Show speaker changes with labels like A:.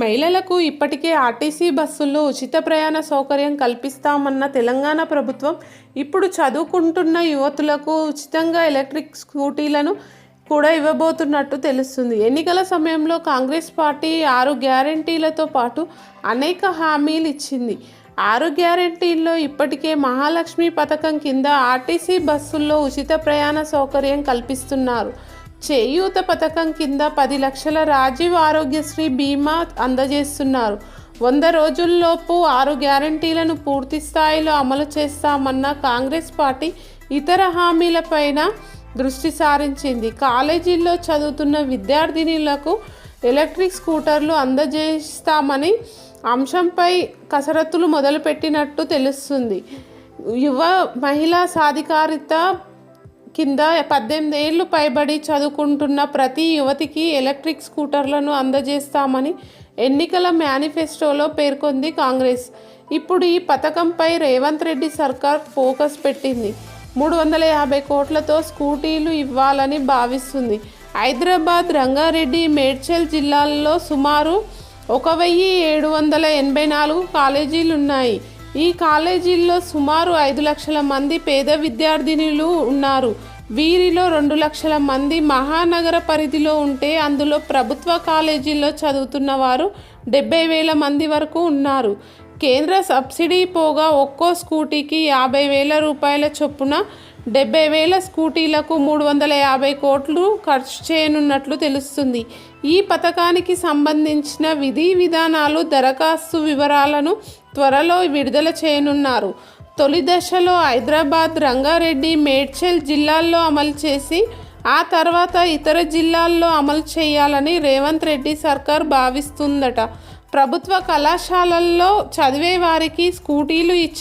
A: మహిళలకు ఇప్పటికే ఆర్టీసీ బస్సుల్లో ఉచిత ప్రయాణ సౌకర్యం కల్పిస్తామన్న తెలంగాణ ప్రభుత్వం ఇప్పుడు చదువుకుంటున్న యువతులకు ఉచితంగా ఎలక్ట్రిక్ స్కూటీలను కూడా ఇవ్వబోతున్నట్టు తెలుస్తుంది. ఎన్నికల సమయంలో కాంగ్రెస్ పార్టీ ఆరు గ్యారంటీలతో పాటు అనేక హామీలు ఇచ్చింది. ఆరు గ్యారంటీల్లో ఇప్పటికే మహాలక్ష్మి పథకం కింద ఆర్టీసీ బస్సుల్లో ఉచిత ప్రయాణ సౌకర్యం కల్పిస్తున్నారు. చేయూత పథకం కింద పది లక్షల రాజీవ్ ఆరోగ్యశ్రీ బీమా అందజేస్తున్నారు. వంద రోజుల్లోపు ఆరు గ్యారంటీలను పూర్తి స్థాయిలో అమలు చేస్తామన్న కాంగ్రెస్ పార్టీ ఇతర హామీలపైన దృష్టి సారించింది. కాలేజీల్లో చదువుతున్న విద్యార్థినులకు ఎలక్ట్రిక్ స్కూటర్లు అందజేస్తామని అంశంపై కసరత్తులు మొదలుపెట్టినట్టు తెలుస్తుంది. యువ మహిళా సాధికారిత కింద పద్దెనిమిది ఏళ్ళు పైబడి చదువుకుంటున్న ప్రతి యువతికి ఎలక్ట్రిక్ స్కూటర్లను అందజేస్తామని ఎన్నికల మేనిఫెస్టోలో పేర్కొంది కాంగ్రెస్. ఇప్పుడు ఈ పథకంపై రేవంత్ రెడ్డి సర్కార్ ఫోకస్ పెట్టింది. మూడు వందల యాభై కోట్లతో స్కూటీలు ఇవ్వాలని భావిస్తుంది. హైదరాబాద్ రంగారెడ్డి మేడ్చల్ జిల్లాల్లో సుమారు ఒక వెయ్యి ఏడు వందల ఎనభై నాలుగు కాలేజీలు ఉన్నాయి ఈ కాలేజీల్లో సుమారు ఐదు లక్షల మంది పేద విద్యార్థినులు ఉన్నారు. వీరిలో రెండు లక్షల మంది మహానగర పరిధిలో ఉంటే అందులో ప్రభుత్వ కాలేజీల్లో చదువుతున్న వారు డెబ్బై వేల మంది వరకు ఉన్నారు. కేంద్ర సబ్సిడీ పోగా ఒక్కో స్కూటీకి యాభై వేల రూపాయల చొప్పున డెబ్బై వేల స్కూటీలకు మూడు వందల యాభై కోట్లు ఖర్చు చేయనున్నట్లు తెలుస్తుంది. ఈ పథకానికి సంబంధించిన విధి విధానాలు దరఖాస్తు వివరాలను త్వరలో విడుదల చేయనున్నారు. తొలి దశలో హైదరాబాద్ రంగారెడ్డి మేడ్చల్ జిల్లాల్లో అమలు చేసి ఆ తర్వాత ఇతర జిల్లాల్లో అమలు చేయాలని రేవంత్ రెడ్డి సర్కార్ భావిస్తుందట. ప్రభుత్వ కళాశాలల్లో చదివే వారికి స్కూటీలు ఇచ్చి